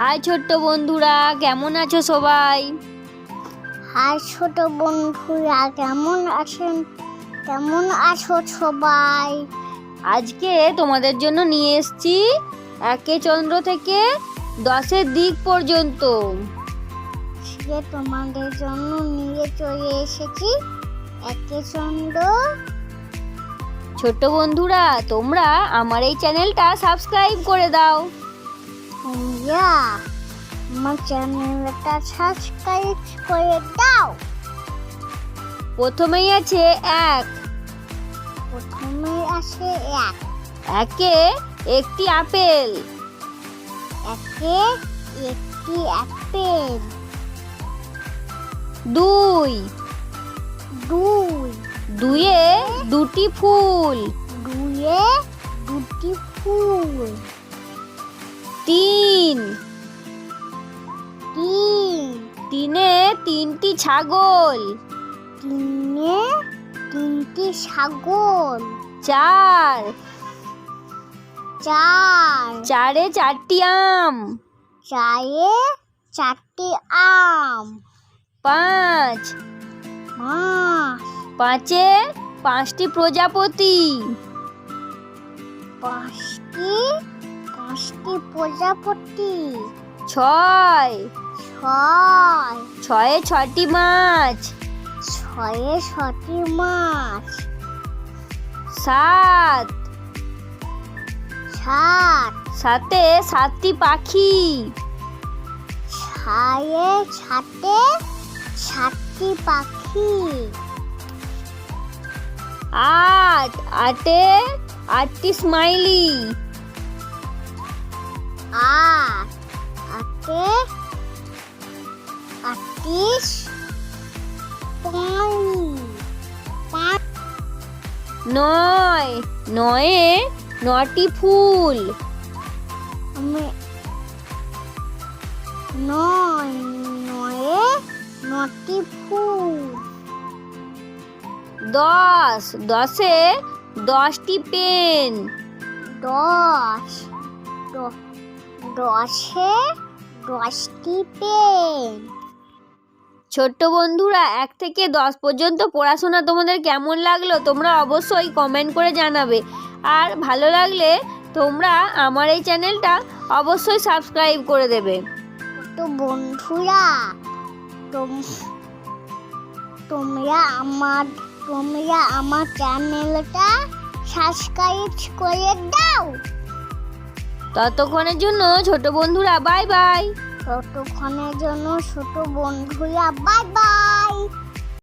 High ছোট্ট বন্ধুরা কেমন আছো সবাই? হাই ছোট বন্ধুরা কেমন আছেন? কেমন আছো সবাই? আজকে তোমাদের জন্য নিয়ে এসেছি একে চন্দ্র থেকে দশের দিক পর্যন্ত। সে তোমাদের জন্য নিয়ে চলে এসেছি একে চন্দ্র। ছোট্ট বন্ধুরা তোমরা আমার এই চ্যানেলটা সাবস্ক্রাইব করে দাও। তোমরা আমার চ্যানেলটা সাবস্ক্রাইব করে দাও। প্রথমেই আছে এক। প্রথমে আসে এক। একে একটি আপেল। একে একটি অ্যাপেল দুই। দুই। দুইয়ে দুটি ফুল। দুয়ে দুটি ফুল। তিন। তিন। তিনে তিনটি ছাগল। তিনে তিনটি ছাগল। চার। চার। চারে চারটি আম। চায়ে চারটি আম। পাঁচ। মাছ পাঁচে পাঁচটি প্রজাপতি। পাঁচটি পাঁচটি প্রজাপতি। ছয়। ছয়। ছয়ে ছটি মাছ। ছয়ে ছটি মাছ। সাত। সাত। সাতে সাতটি পাখি। ছায়ে ছাতে সাতটি পাখি। আট। আটে আটটি স্মাইলি। আট আটে আটিস পাঁচ নয়। নয়ে নটি ফুল। আমি নয়। নয়ে নটি ফুল। দশ। দশে দশটি পেন। দশ। দ- দশে দশটি পেন। ছোট্ট বন্ধুরা এক থেকে দশ পর্যন্ত পড়াশোনা তোমাদের কেমন লাগল তোমরা অবশ্যই কমেন্ট করে জানাবে। আর ভালো লাগলে তোমরা আমার এই চ্যানেলটা অবশ্যই সাবস্ক্রাইব করে দেবে। তো বন্ধুরা তোমরা আমার তোমরা আমার চ্যানেলটা সাবস্ক্রাইব করে দাও। ততক্ষণের জন্য ছোট বন্ধুরা বাই বাই ততক্ষণের জন্য ছোট বন্ধুরা বাই বাই